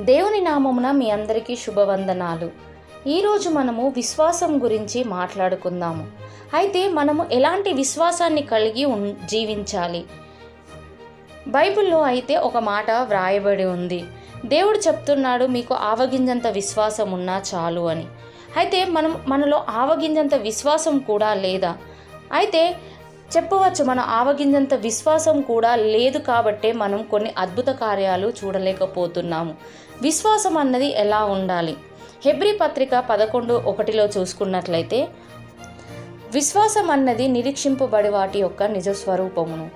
దేవుని నామమున మీ అందరికీ శుభవందనాలు. ఈరోజు మనము విశ్వాసం గురించి మాట్లాడుకుందాము. అయితే మనము ఎలాంటి విశ్వాసాన్ని కలిగి జీవించాలి? బైబిల్లో అయితే ఒక మాట వ్రాయబడి ఉంది. దేవుడు చెప్తున్నాడు మీకు ఆవగింజంత విశ్వాసం ఉన్నా చాలు అని. అయితే మనం మనలో ఆవగింజంత విశ్వాసం కూడా లేదా? అయితే చెప్పవచ్చు మన ఆవగింజంత విశ్వాసం కూడా లేదు కాబట్టే మనం కొన్ని అద్భుత కార్యాలు చూడలేకపోతున్నాము. విశ్వాసం అన్నది ఎలా ఉండాలి? హెబ్రి పత్రిక పదకొండు ఒకటిలో చూసుకున్నట్లయితే విశ్వాసం అన్నది నిరీక్షింపబడి వాటి యొక్క నిజ స్వరూపమును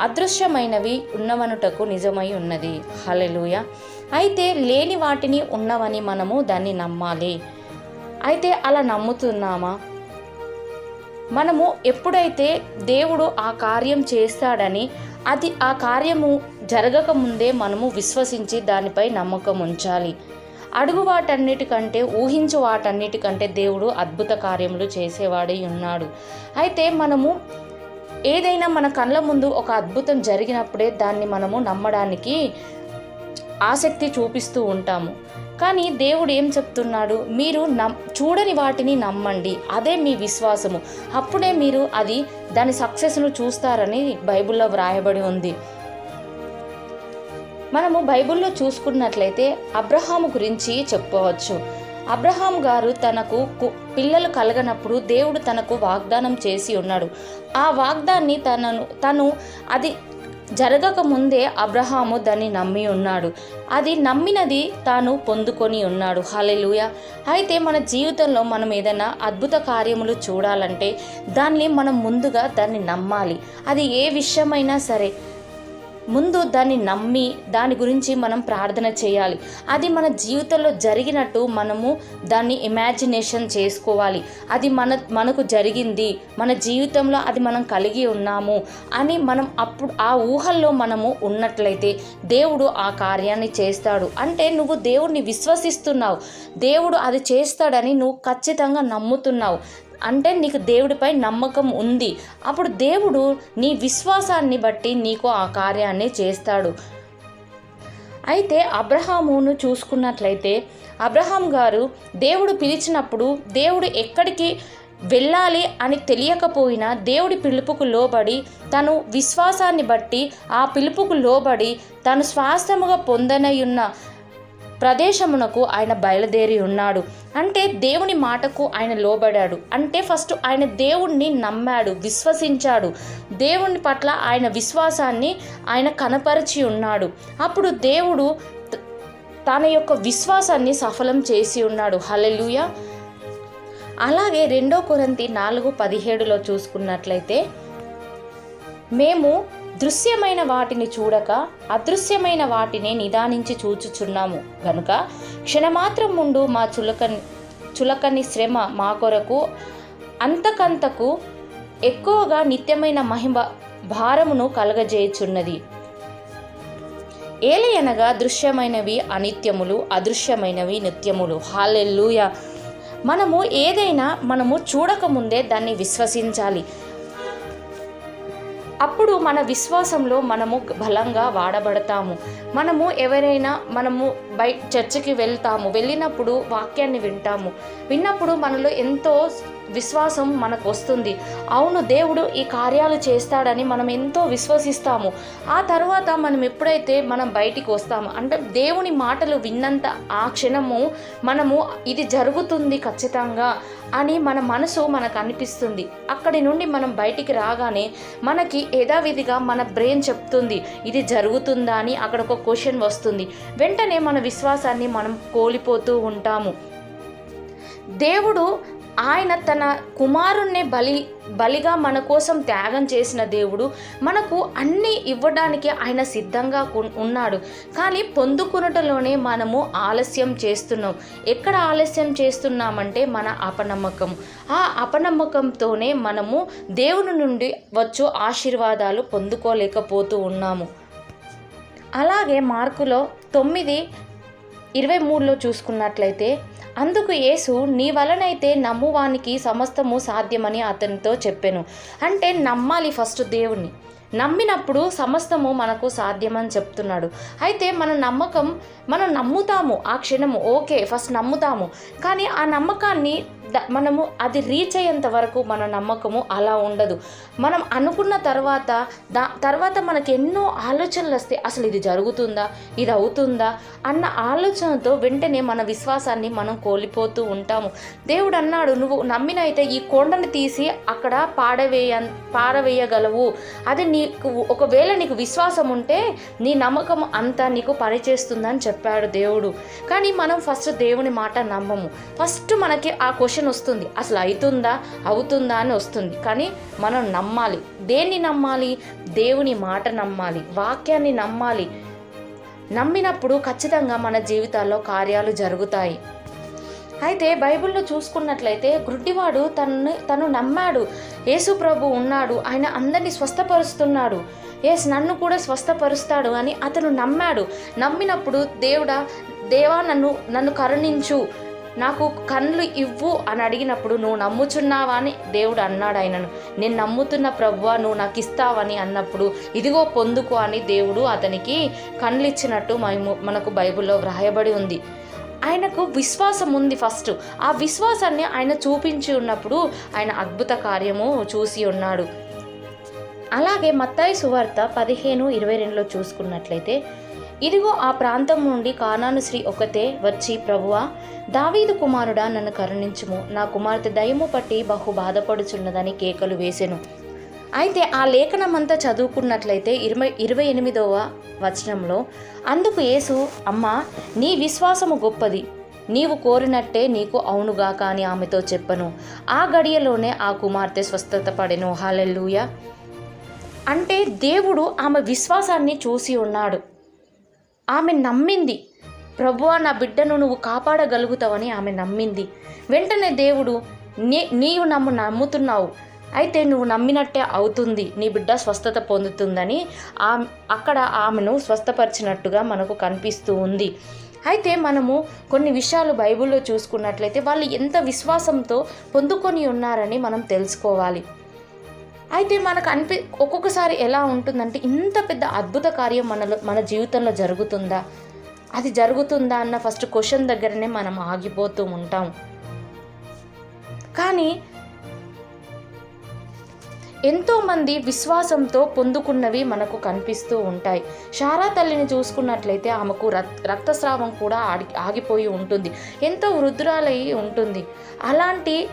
అదృశ్యమైనవి ఉన్నవనుటకు నిజమై ఉన్నది. హలెలుయ అయితే లేని వాటిని ఉన్నవని మనము దాన్ని నమ్మాలి. అయితే అలా నమ్ముతున్నామా? మనము ఎప్పుడైతే దేవుడు ఆ కార్యం చేస్తాడని అది ఆ కార్యము జరగక ముందే మనము విశ్వసించి దానిపై నమ్మకం ఉంచాలి. అడుగు వాటన్నిటికంటే ఊహించు వాటన్నిటికంటే దేవుడు అద్భుత కార్యములు చేసేవాడై ఉన్నాడు. అయితే మనము ఏదైనా మన కళ్ళ ముందు ఒక అద్భుతం జరిగినప్పుడే దాన్ని మనము నమ్మడానికి ఆసక్తి చూపిస్తూ ఉంటాము. కానీ దేవుడు ఏం చెప్తున్నాడు? మీరు నమ్ చూడని వాటిని నమ్మండి. అదే మీ విశ్వాసము. అప్పుడే మీరు అది దాని సక్సెస్ను చూస్తారని బైబిల్లో వ్రాయబడి ఉంది. మనము బైబిల్లో చూసుకున్నట్లయితే అబ్రహాము గురించి చెప్పవచ్చు అబ్రహాం గారు తనకు కు- పిల్లలు కలగనప్పుడు దేవుడు తనకు వాగ్దానం చేసి ఉన్నాడు. ఆ వాగ్దాన్ని తనను తను అది జరగక ముందే అబ్రహాము దాన్ని నమ్మి ఉన్నాడు. అది నమ్మినది తాను పొందుకొని ఉన్నాడు. హలెలుయ అయితే మన జీవితంలో మనం ఏదైనా అద్భుత కార్యములు చూడాలంటే దాన్ని మనం ముందుగా దాన్ని నమ్మాలి. అది ఏ విషయమైనా సరే ముందు దాన్ని నమ్మి దాని గురించి మనం ప్రార్థన చేయాలి. అది మన జీవితంలో జరిగినట్టు మనము దాన్ని ఇమాజినేషన్ చేసుకోవాలి. అది మన మనకు జరిగింది. మన జీవితంలో అది మనం కలిగి ఉన్నాము అని మనం అప్పుడు ఆ ఊహల్లో మనము ఉన్నట్లయితే దేవుడు ఆ కార్యాన్ని చేస్తాడు. అంటే నువ్వు దేవుడిని విశ్వసిస్తున్నావు. దేవుడు అది చేస్తాడని నువ్వు ఖచ్చితంగా నమ్ముతున్నావు. అంటే నీకు దేవుడిపై నమ్మకం ఉంది. అప్పుడు దేవుడు నీ విశ్వాసాన్ని బట్టి నీకు ఆ కార్యాన్ని చేస్తాడు. అయితే అబ్రహామును చూసుకున్నట్లయితే అబ్రహాం గారు దేవుడు పిలిచినప్పుడు దేవుడు ఎక్కడికి వెళ్ళాలి అని తెలియకపోయినా దేవుడి పిలుపుకు లోబడి తను విశ్వాసాన్ని బట్టి ఆ పిలుపుకు లోబడి తను స్వాస్థముగా పొందనయున్న ప్రదేశమునకు ఆయన బయలుదేరి ఉన్నాడు. అంటే దేవుని మాటకు ఆయన లోబడాడు. అంటే ఫస్ట్ ఆయన దేవుణ్ణి నమ్మాడు విశ్వసించాడు. దేవుని పట్ల ఆయన విశ్వాసాన్ని ఆయన కనపరిచి ఉన్నాడు. అప్పుడు దేవుడు తన యొక్క విశ్వాసాన్ని సఫలం చేసి ఉన్నాడు. హలెలుయ అలాగే రెండో కొరంతి నాలుగు పదిహేడులో చూసుకున్నట్లయితే మేము దృశ్యమైన వాటిని చూడక అదృశ్యమైన వాటిని నిదానించి చూచుచున్నాము. గనుక క్షణమాత్రం ముందు మా చులక చులకని శ్రమ మా కొరకు అంతకంతకు ఎక్కువగా నిత్యమైన మహిమ భారమును కలగజేయుచున్నది. ఏలయనగా దృశ్యమైనవి అనిత్యములు అదృశ్యమైనవి నిత్యములు. హాలెల్లుయ! మనము ఏదైనా మనము చూడకముందే దాన్ని విశ్వసించాలి. అప్పుడు మన విశ్వాసంలో మనము బలంగా వాడబడతాము. మనము ఎవరైనా మనము బై చర్చికి వెళ్తాము. వెళ్ళినప్పుడు వాక్యాన్ని వింటాము. విన్నప్పుడు మనలో ఎంతో విశ్వాసం మనకు వస్తుంది అవును దేవుడు ఈ కార్యాలు చేస్తాడని మనం ఎంతో విశ్వసిస్తాము. ఆ తర్వాత మనం ఎప్పుడైతే మనం బయటికి వస్తాము అంటే దేవుని మాటలు విన్నంత ఆ క్షణము మనము ఇది జరుగుతుంది ఖచ్చితంగా అని మన మనసు మనకు అనిపిస్తుంది. అక్కడి నుండి మనం బయటికి రాగానే మనకి యథావిధిగా మన బ్రెయిన్ చెప్తుంది ఇది జరుగుతుందా అని అక్కడ ఒక క్వశ్చన్ వస్తుంది. వెంటనే మన విశ్వాసాన్ని మనం కోల్పోతూ ఉంటాము. దేవుడు ఆయన తన కుమారుణ్ణి బలి బలిగా మన కోసం త్యాగం చేసిన దేవుడు మనకు అన్నీ ఇవ్వడానికి ఆయన సిద్ధంగా ఉన్నాడు. కానీ పొందుకునటలోనే మనము ఆలస్యం చేస్తున్నాం. ఎక్కడ ఆలస్యం చేస్తున్నామంటే మన అపనమ్మకం. ఆ అపనమ్మకంతోనే మనము దేవుని నుండి వచ్చు ఆశీర్వాదాలు పొందుకోలేకపోతూ ఉన్నాము. అలాగే మార్కులో తొమ్మిది ఇరవై మూడులో చూసుకున్నట్లయితే అందుకు యేసు నీ వలనైతే నమ్మువానికి సమస్తము సాధ్యమని అతనితో చెప్పాను. అంటే నమ్మాలి ఫస్ట్ దేవుణ్ణి. నమ్మినప్పుడు సమస్తము మనకు సాధ్యమని చెప్తున్నాడు. అయితే మన నమ్మకం మనం నమ్ముతాము ఆ క్షణము ఓకే ఫస్ట్ నమ్ముతాము. కానీ ఆ నమ్మకాన్ని మనము అది రీచ్ అయ్యేంత వరకు మన నమ్మకము అలా ఉండదు. మనం అనుకున్న తర్వాత దా తర్వాత మనకి ఎన్నో ఆలోచనలు వస్తాయి అసలు ఇది జరుగుతుందా ఇది అవుతుందా అన్న ఆలోచనతో వెంటనే మన విశ్వాసాన్ని మనం కోల్పోతూ ఉంటాము. దేవుడు అన్నాడు నువ్వు నమ్మినైతే ఈ కొండను తీసి అక్కడ పాడవేయ పారవేయగలవు. అది నీకు ఒకవేళ నీకు విశ్వాసం ఉంటే నీ నమ్మకం అంతా నీకు పనిచేస్తుందని చెప్పాడు దేవుడు. కానీ మనం ఫస్ట్ దేవుని మాట నమ్మము. ఫస్ట్ మనకి ఆ క్వశ్చన్ వస్తుంది. అసలు అవుతుందా? అవుతుందా అని వస్తుంది. కానీ మనం నమ్మాలి. దేన్ని నమ్మాలి? దేవుని మాట నమ్మాలి. వాక్యాన్ని నమ్మాలి. నమ్మినప్పుడు ఖచ్చితంగా మన జీవితాల్లో కార్యాలు జరుగుతాయి. అయితే బైబిల్లో చూసుకున్నట్లయితే గుడ్డివాడు తను తను నమ్మాడు. యేసు ప్రభు ఉన్నాడు. ఆయన అందరినీ స్వస్థపరుస్తున్నాడు. ఎస్ నన్ను కూడా స్వస్థపరుస్తాడు అని అతను నమ్మాడు. నమ్మినప్పుడు దేవుడా దేవా నన్ను నన్ను కరుణించు. నాకు కళ్ళు ఇవ్వు అని అడిగినప్పుడు నువ్వు నమ్ముచున్నావా? అని దేవుడు అన్నాడు ఆయనను. నేను నమ్ముతున్న ప్రభువా నువ్వు నాకు ఇస్తావని అన్నప్పుడు ఇదిగో పొందుకో అని దేవుడు అతనికి కళ్ళు ఇచ్చినట్టు మనకు బైబిల్లో వ్రాయబడి ఉంది. ఆయనకు విశ్వాసం ఉంది ఫస్ట్. ఆ విశ్వాసాన్ని ఆయన చూపించి ఉన్నప్పుడు ఆయన అద్భుత కార్యము చూసి ఉన్నాడు. అలాగే మత్తాయి సువార్త పదిహేను ఇరవై రెండులో చూసుకున్నట్లయితే ఇదిగో ఆ ప్రాంతం నుండి కానాను శ్రీ ఒకతే వచ్చి ప్రభువా దావీదు కుమారుడా నన్ను కరుణించుము. నా కుమార్తె దయము పట్టి బహు బాధపడుచున్నదని కేకలు వేసెను. అయితే ఆ లేఖనమంతా చదువుకున్నట్లయితే ఇరవై ఇరవై ఎనిమిదవ వచనంలో అందుకు యేసు అమ్మా నీ విశ్వాసము గొప్పది. నీవు కోరినట్టే నీకు అవునుగా కానీ ఆమెతో చెప్పను. ఆ గడియలోనే ఆ కుమార్తె స్వస్థత పడెను. హాలెల్లుయ. అంటే దేవుడు ఆమె విశ్వాసాన్ని చూసి ఉన్నాడు. ఆమె నమ్మింది. ప్రభువా నా బిడ్డను నువ్వు కాపాడగలుగుతావని ఆమె నమ్మింది. వెంటనే దేవుడు నీ నీవు నమ్ము నమ్ముతున్నావు. అయితే నువ్వు నమ్మినట్టే అవుతుంది. నీ బిడ్డ స్వస్థత పొందుతుందని ఆ అక్కడ ఆమెను స్వస్థపరిచినట్టుగా మనకు కనిపిస్తూ ఉంది. అయితే మనము కొన్ని విషయాలు బైబిల్లో చూసుకున్నట్లయితే వాళ్ళు ఎంత విశ్వాసంతో పొందుకొని ఉన్నారని మనం తెలుసుకోవాలి. అయితే మనకు అనిపి ఒక్కొక్కసారి ఎలా ఉంటుందంటే ఇంత పెద్ద అద్భుత కార్యం మనలో మన జీవితంలో జరుగుతుందా? అది జరుగుతుందా అన్న ఫస్ట్ క్వశ్చన్ దగ్గరనే మనం ఆగిపోతూ ఉంటాం. కానీ ఎంతోమంది విశ్వాసంతో పొందుకున్నవి మనకు కనిపిస్తూ ఉంటాయి. శారా తల్లిని చూసుకున్నట్లయితే ఆమెకు రక్ రక్తస్రావం కూడా ఆగి ఆగిపోయి ఉంటుంది. ఎంతో వృద్ధురాలై ఉంటుంది. అలాంటి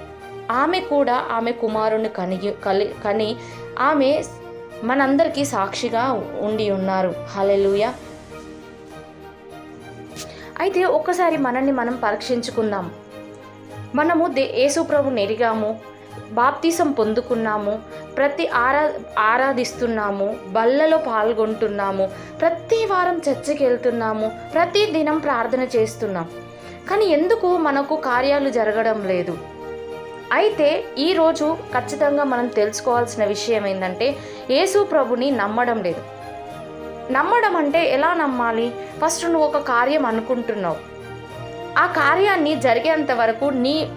ఆమె కూడా ఆమె కుమారుని కనిగి కలి కని ఆమె మనందరికీ సాక్షిగా ఉండి ఉన్నారు. హలెలుయ అయితే ఒక్కసారి మనల్ని మనం పరీక్షించుకుందాం. మనము దే యేసుప్రభుని ఎరిగాము బాప్తీసం పొందుకున్నాము ప్రతి ఆరా ఆరాధిస్తున్నాము బల్లలో పాల్గొంటున్నాము ప్రతి వారం చర్చకి వెళ్తున్నాము ప్రతి దినం ప్రార్థన చేస్తున్నాం. కానీ ఎందుకు మనకు కార్యాలు జరగడం లేదు? అయితే ఈరోజు ఖచ్చితంగా మనం తెలుసుకోవాల్సిన విషయం ఏంటంటే యేసు ప్రభుని నమ్మడం లేదు. నమ్మడం అంటే ఎలా నమ్మాలి? ఫస్ట్ నువ్వు ఒక కార్యం అనుకుంటున్నావు. ఆ కార్యాన్ని జరిగేంత వరకు నీ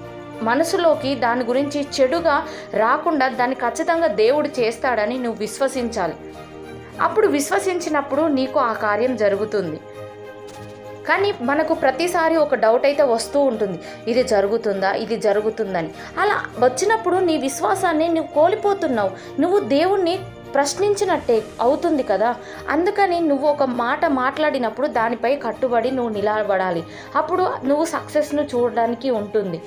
మనసులోకి దాని గురించి చెడుగా రాకుండా దాన్ని ఖచ్చితంగా దేవుడు చేస్తాడని నువ్వు విశ్వసించాలి. అప్పుడు విశ్వసించినప్పుడు నీకు ఆ కార్యం జరుగుతుంది. కానీ మనకు ప్రతిసారి ఒక డౌట్ అయితే వస్తూ ఉంటుంది. ఇది జరుగుతుందా? ఇది జరుగుతుందని. అలా వచ్చినప్పుడు నీ విశ్వాసాన్ని నువ్వు కోల్పోతున్నావు. నువ్వు దేవుణ్ణి ప్రశ్నించినట్టే అవుతుంది కదా? అందుకని నువ్వు ఒక మాట మాట్లాడినప్పుడు దానిపై కట్టుబడి నువ్వు నిలబడాలి. అప్పుడు నువ్వు సక్సెస్ను చూడడానికి ఉంటుంది.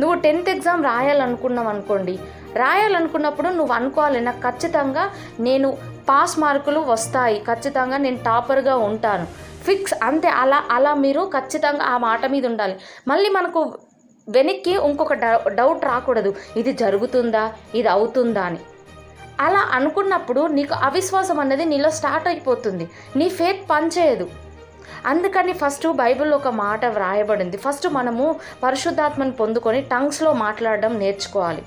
నువ్వు టెన్త్ ఎగ్జామ్ రాయాలనుకున్నావు అనుకోండి. రాయాలనుకున్నప్పుడు నువ్వు అనుకోవాలి నాకు ఖచ్చితంగా నేను పాస్ మార్కులు వస్తాయి. ఖచ్చితంగా నేను టాపర్గా ఉంటాను. ఫిక్స్ అంతే అలా అలా మీరు ఖచ్చితంగా ఆ మాట మీద ఉండాలి. మళ్ళీ మనకు వెనక్కి ఇంకొక డౌ- డౌట్ రాకూడదు. ఇది జరుగుతుందా? ఇది అవుతుందా అని. అలా అనుకున్నప్పుడు నీకు అవిశ్వాసం అనేది నీలో స్టార్ట్ అయిపోతుంది. నీ ఫేత్ పనిచేయదు. అందుకని ఫస్ట్ బైబిల్లో ఒక మాట వ్రాయబడింది. ఫస్ట్ మనము పరిశుద్ధాత్మను పొందుకొని టంగ్స్లో మాట్లాడడం నేర్చుకోవాలి.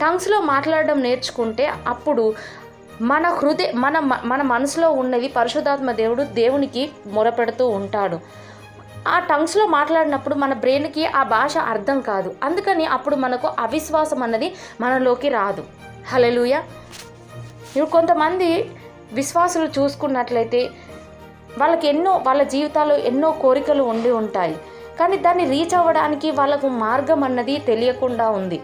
టంగ్స్లో మాట్లాడడం నేర్చుకుంటే అప్పుడు మన హృదయ మన మన మనసులో ఉన్నది పరిశుద్ధాత్మ దేవుడు దేవునికి మొరపెడుతూ ఉంటాడు. ఆ టంగ్స్లో మాట్లాడినప్పుడు మన బ్రెయిన్కి ఆ భాష అర్థం కాదు. అందుకని అప్పుడు మనకు అవిశ్వాసం అన్నది మనలోకి రాదు. హలలుయ ఇప్పుడు కొంతమంది విశ్వాసులు చూసుకున్నట్లయితే వాళ్ళకి ఎన్నో వాళ్ళ జీవితాల్లో ఎన్నో కోరికలు ఉండి ఉంటాయి. కానీ దాన్ని రీచ్ అవ్వడానికి వాళ్ళకు మార్గం అన్నది తెలియకుండా ఉంది.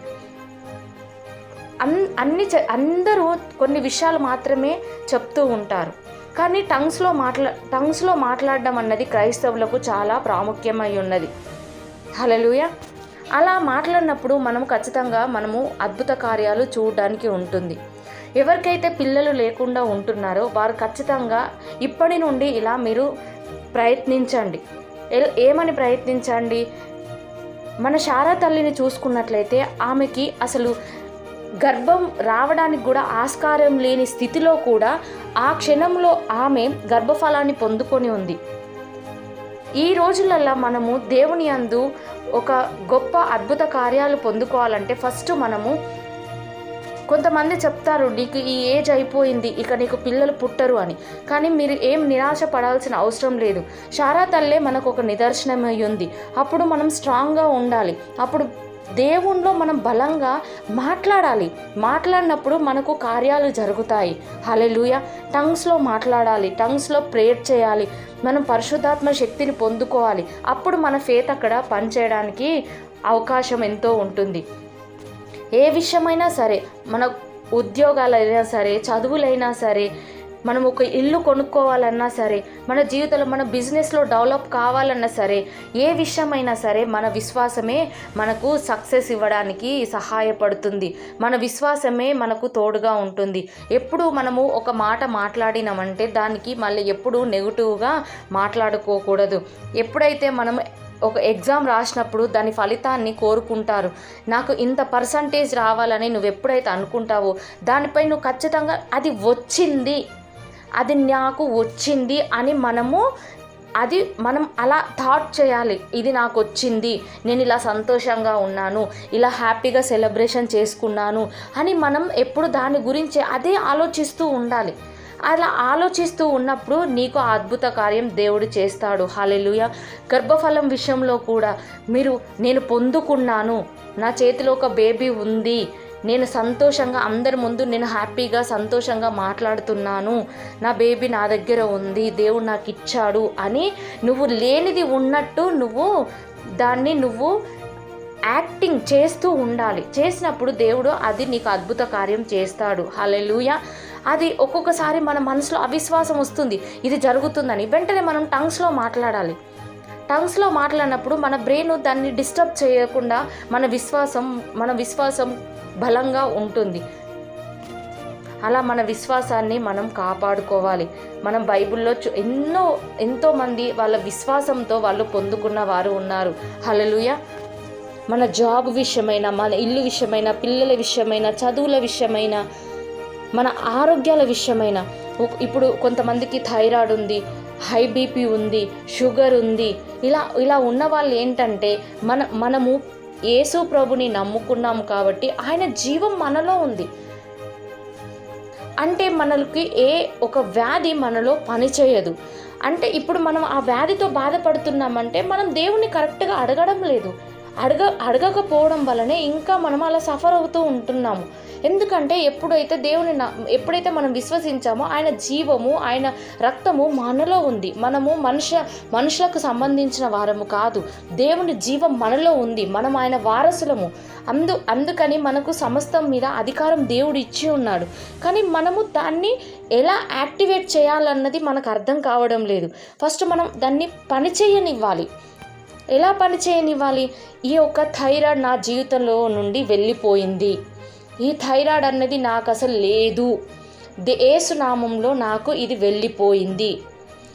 అన్ అన్ని అందరూ కొన్ని విషయాలు మాత్రమే చెప్తూ ఉంటారు. కానీ టంగ్స్లో మాట్లా టంగ్స్లో మాట్లాడడం అన్నది క్రైస్తవులకు చాలా ప్రాముఖ్యమై ఉన్నది. హలలుయ అలా మాట్లాడినప్పుడు మనం ఖచ్చితంగా మనము అద్భుత కార్యాలు చూడడానికి ఉంటుంది. ఎవరికైతే పిల్లలు లేకుండా ఉంటున్నారో వారు ఖచ్చితంగా ఇప్పటి నుండి ఇలా మీరు ప్రయత్నించండి. ఏమని ప్రయత్నించండి? మన శారా తల్లిని చూసుకున్నట్లయితే ఆమెకి అసలు గర్భం రావడానికి కూడా ఆస్కారం లేని స్థితిలో కూడా ఆ క్షణంలో ఆమె గర్భఫలాన్ని పొందుకొని ఉంది. ఈ రోజులల్లో మనము దేవుని అందు ఒక గొప్ప అద్భుత కార్యాలు పొందుకోవాలంటే ఫస్ట్ మనము కొంతమంది చెప్తారు నీకు ఈ ఏజ్ అయిపోయింది ఇక నీకు పిల్లలు పుట్టరు అని. కానీ మీరు ఏం నిరాశ పడాల్సిన అవసరం లేదు. శారా తల్లే మనకు ఒక నిదర్శనం అయి ఉంది. అప్పుడు మనం స్ట్రాంగ్గా ఉండాలి. అప్పుడు దేవుణ్ణిలో మనం బలంగా మాట్లాడాలి. మాట్లాడినప్పుడు మనకు కార్యాలు జరుగుతాయి. హలెలుయ టంగ్స్లో మాట్లాడాలి. టంగ్స్లో ప్రేయర్ చేయాలి. మనం పరిశుద్ధాత్మ శక్తిని పొందుకోవాలి. అప్పుడు మన ఫేత్ అక్కడ పనిచేయడానికి అవకాశం ఎంతో ఉంటుంది. ఏ విషయమైనా సరే మన ఉద్యోగాలైనా సరే చదువులైనా సరే మనం ఒక ఇల్లు కొనుక్కోవాలన్నా సరే మన జీవితంలో మన బిజినెస్లో డెవలప్ కావాలన్నా సరే ఏ విషయమైనా సరే మన విశ్వాసమే మనకు సక్సెస్ ఇవ్వడానికి సహాయపడుతుంది. మన విశ్వాసమే మనకు తోడుగా ఉంటుంది. ఎప్పుడు మనము ఒక మాట మాట్లాడినామంటే దానికి మళ్ళీ ఎప్పుడు నెగిటివ్గా మాట్లాడుకోకూడదు. ఎప్పుడైతే మనం ఒక ఎగ్జామ్ రాసినప్పుడు దాని ఫలితాన్ని కోరుకుంటారు. నాకు ఇంత పర్సంటేజ్ రావాలని నువ్వు ఎప్పుడైతే అనుకుంటావో దానిపై నువ్వు ఖచ్చితంగా అది వచ్చింది. అది నాకు వచ్చింది అని మనము అది మనం అలా థాట్ చేయాలి. ఇది నాకు వచ్చింది నేను ఇలా సంతోషంగా ఉన్నాను ఇలా హ్యాపీగా సెలబ్రేషన్ చేసుకున్నాను అని మనం ఎప్పుడు దాని గురించి అదే ఆలోచిస్తూ ఉండాలి. అలా ఆలోచిస్తూ ఉన్నప్పుడు నీకు ఆ అద్భుత కార్యం దేవుడు చేస్తాడు. హాలెలుయ గర్భఫలం విషయంలో కూడా మీరు నేను పొందుకున్నాను నా చేతిలో ఒక బేబీ ఉంది నేను సంతోషంగా అందరి ముందు నేను హ్యాపీగా సంతోషంగా మాట్లాడుతున్నాను. నా బేబీ నా దగ్గర ఉంది దేవుడు నాకు ఇచ్చాడు అని నువ్వు లేనిది ఉన్నట్టు నువ్వు దాన్ని నువ్వు యాక్టింగ్ చేస్తూ ఉండాలి. చేసినప్పుడు దేవుడు అది నీకు అద్భుత కార్యం చేస్తాడు. హలెలుయ అది ఒక్కొక్కసారి మన మనసులో అవిశ్వాసం వస్తుంది. ఇది జరుగుతుందని వెంటనే మనం టంగ్స్లో మాట్లాడాలి. టంగ్స్లో మాట్లాడినప్పుడు మన బ్రెయిన్ దాన్ని డిస్టర్బ్ చేయకుండా మన విశ్వాసం మన విశ్వాసం బలంగా ఉంటుంది. అలా మన విశ్వాసాన్ని మనం కాపాడుకోవాలి. మనం బైబిల్లో ఎన్నో ఎంతోమంది వాళ్ళ విశ్వాసంతో వాళ్ళు పొందుకున్న వారు ఉన్నారు. హలలుయ మన జాబ్ విషయమైన మన ఇల్లు విషయమైన పిల్లల విషయమైన చదువుల విషయమైన మన ఆరోగ్యాల విషయమైన ఇప్పుడు కొంతమందికి థైరాయిడ్ ఉంది హై బీపీ ఉంది షుగర్ ఉంది. ఇలా ఇలా ఉన్న వాళ్ళు ఏంటంటే మన మనము యేసు ప్రభుని నమ్ముకున్నాం కాబట్టి ఆయన జీవం మనలో ఉంది. అంటే మనకి ఏ ఒక వ్యాధి మనలో పనిచేయదు అంటే ఇప్పుడు మనం ఆ వ్యాధితో బాధపడుతున్నామంటే మనం దేవుణ్ణి కరెక్ట్గా అడగడం లేదు. అడగ అడగకపోవడం వల్లనే ఇంకా మనం అలా సఫర్ అవుతూ ఉంటున్నాము. ఎందుకంటే ఎప్పుడైతే దేవుని ఎప్పుడైతే మనం విశ్వసించామో ఆయన జీవము ఆయన రక్తము మనలో ఉంది. మనము మనుష్య మనుషులకు సంబంధించిన వారము కాదు. దేవుని జీవం మనలో ఉంది. మనం ఆయన వారసులము. అందు అందుకని మనకు సమస్తం మీద అధికారం దేవుడు ఇచ్చి ఉన్నాడు. కానీ మనము దాన్ని ఎలా యాక్టివేట్ చేయాలన్నది మనకు అర్థం కావడం లేదు. ఫస్ట్ మనం దాన్ని పని చేయనివ్వాలి. ఎలా పని చేయనివ్వాలి? ఈ యొక్క థైరాయిడ్ నా జీవితంలో నుండి వెళ్ళిపోయింది. ఈ థైరాయిడ్ అన్నది నాకు అసలు లేదు ఏసునామంలో నాకు ఇది వెళ్ళిపోయింది.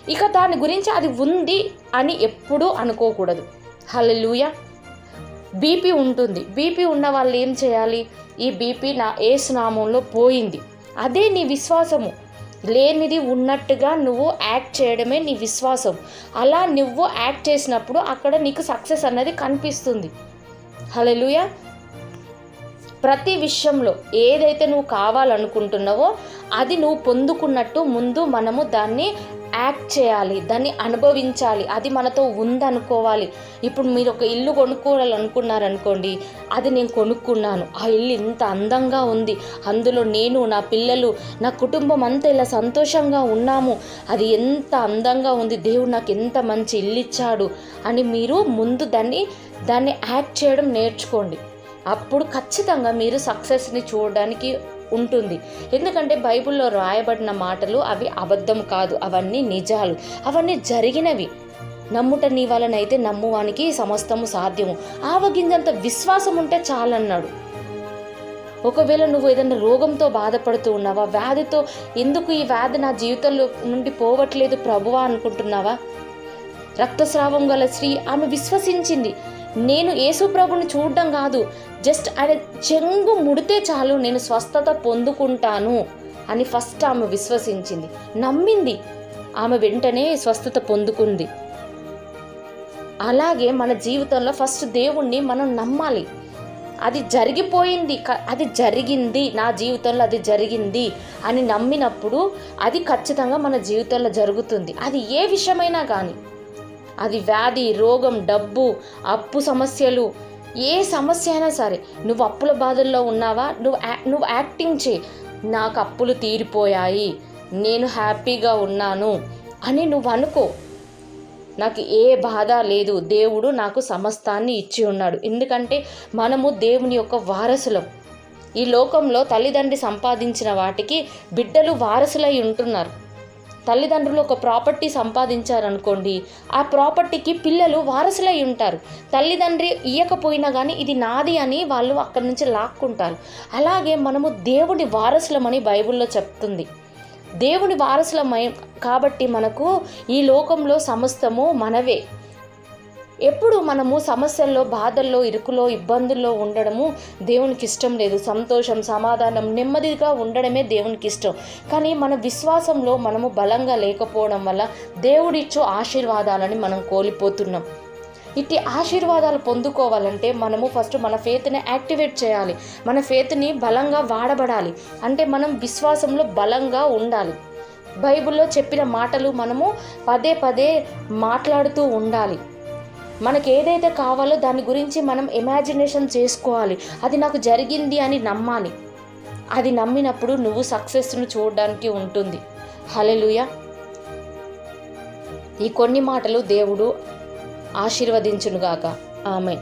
ఇక దాని గురించి అది ఉంది అని ఎప్పుడూ అనుకోకూడదు. హల్లెలూయ. బీపీ ఉంటుంది. బీపీ ఉన్న వాళ్ళు ఏం చేయాలి? ఈ బీపీ నా ఏసునామంలో పోయింది. అదే నీ విశ్వాసము. లేనిది ఉన్నట్టుగా నువ్వు యాక్ట్ చేయడమే నీ విశ్వాసం. అలా నువ్వు యాక్ట్ చేసినప్పుడు అక్కడ నీకు సక్సెస్ అన్నది కనిపిస్తుంది. హల్లెలూయా. ప్రతి విషయంలో ఏదైతే నువ్వు కావాలనుకుంటున్నావో అది నువ్వు పొందుకున్నట్టు ముందు మనము దాన్ని యాక్ట్ చేయాలి దాన్ని అనుభవించాలి. అది మనతో ఉందనుకోవాలి. ఇప్పుడు మీరు ఒక ఇల్లు కొనుక్కోవాలనుకున్నారనుకోండి అది నేను కొనుక్కున్నాను. ఆ ఇల్లు ఇంత అందంగా ఉంది. అందులో నేను నా పిల్లలు నా కుటుంబం అంతా ఇలా సంతోషంగా ఉన్నాము. అది ఎంత అందంగా ఉంది. దేవుడు నాకు ఎంత మంచి ఇల్లు ఇచ్చాడు అని మీరు ముందు దాన్ని దాన్ని యాక్ట్ చేయడం నేర్చుకోండి. అప్పుడు ఖచ్చితంగా మీరు సక్సెస్ని చూడడానికి ఉంటుంది. ఎందుకంటే బైబిల్లో రాయబడిన మాటలు అవి అబద్ధం కాదు అవన్నీ నిజాలు. అవన్నీ జరిగినవి. నమ్ముట నీ వలనైతే నమ్మువానికి సమస్తము సాధ్యము. ఆవగింజంత విశ్వాసం ఉంటే చాలన్నాడు. ఒకవేళ నువ్వు ఏదైనా రోగంతో బాధపడుతూ ఉన్నావా? వ్యాధితో ఎందుకు ఈ వ్యాధి నా జీవితంలో నుండి పోవట్లేదు ప్రభువా అనుకుంటున్నావా? రక్తస్రావం గల స్త్రీ ఆమె విశ్వసించింది. నేను యేసు ప్రభుని చూడడం కాదు జస్ట్ ఆయన చెంగు ముడితే చాలు నేను స్వస్థత పొందుకుంటాను అని ఫస్ట్ ఆమె విశ్వసించింది. నమ్మింది. ఆమె వెంటనే స్వస్థత పొందుకుంది. అలాగే మన జీవితంలో ఫస్ట్ దేవుణ్ణి మనం నమ్మాలి. అది జరిగిపోయింది అది జరిగింది నా జీవితంలో అది జరిగింది అని నమ్మినప్పుడు అది ఖచ్చితంగా మన జీవితంలో జరుగుతుంది. అది ఏ విషయమైనా కానీ. అది వ్యాధి రోగం డబ్బు అప్పు సమస్యలు. ఏ సమస్య అయినా సరే నువ్వు అప్పుల బాధల్లో ఉన్నావా? నువ్వు నువ్వు యాక్టింగ్ చేయి. నాకు అప్పులు తీరిపోయాయి. నేను హ్యాపీగా ఉన్నాను అని నువ్వు అనుకో. నాకు ఏ బాధ లేదు. దేవుడు నాకు సమస్తాన్ని ఇచ్చి ఉన్నాడు. ఎందుకంటే మనము దేవుని యొక్క వారసులం. ఈ లోకంలో తల్లిదండ్రి సంపాదించిన వాటికి బిడ్డలు వారసులై ఉంటున్నారు. తల్లిదండ్రులు ఒక ప్రాపర్టీ సంపాదించారనుకోండి ఆ ప్రాపర్టీకి పిల్లలు వారసులై ఉంటారు. తల్లిదండ్రి ఇయ్యకపోయినా కానీ ఇది నాది అని వాళ్ళు అక్కడి నుంచి లాక్కుంటారు. అలాగే మనము దేవుడి వారసులమని బైబిల్లో చెప్తుంది. దేవుని వారసులమై కాబట్టి మనకు ఈ లోకంలో సమస్తము మనవే. ఎప్పుడు మనము సమస్యల్లో బాధల్లో ఇరుకులో ఇబ్బందుల్లో ఉండడము దేవునికి ఇష్టం లేదు. సంతోషం సమాధానం నెమ్మదిగా ఉండడమే దేవునికి ఇష్టం. కానీ మన విశ్వాసంలో మనము బలంగా లేకపోవడం వల్ల దేవుడిచ్చు ఆశీర్వాదాలని మనం కోల్పోతున్నాం. ఇట్టి ఆశీర్వాదాలు పొందుకోవాలంటే మనము ఫస్ట్ మన ఫేత్ని యాక్టివేట్ చేయాలి. మన ఫేత్ని బలంగా వాడబడాలి. అంటే మనం విశ్వాసంలో బలంగా ఉండాలి. బైబిల్లో చెప్పిన మాటలు మనము పదే పదే మాట్లాడుతూ ఉండాలి. మనకి ఏదైతే కావాలో దాని గురించి మనం ఇమాజినేషన్ చేసుకోవాలి. అది నాకు జరిగింది అని నమ్మాలి. అది నమ్మినప్పుడు నువ్వు సక్సెస్ను చూడడానికి ఉంటుంది. హలెలుయ ఈ కొన్ని మాటలు దేవుడు ఆశీర్వదించునుగాక. ఆమె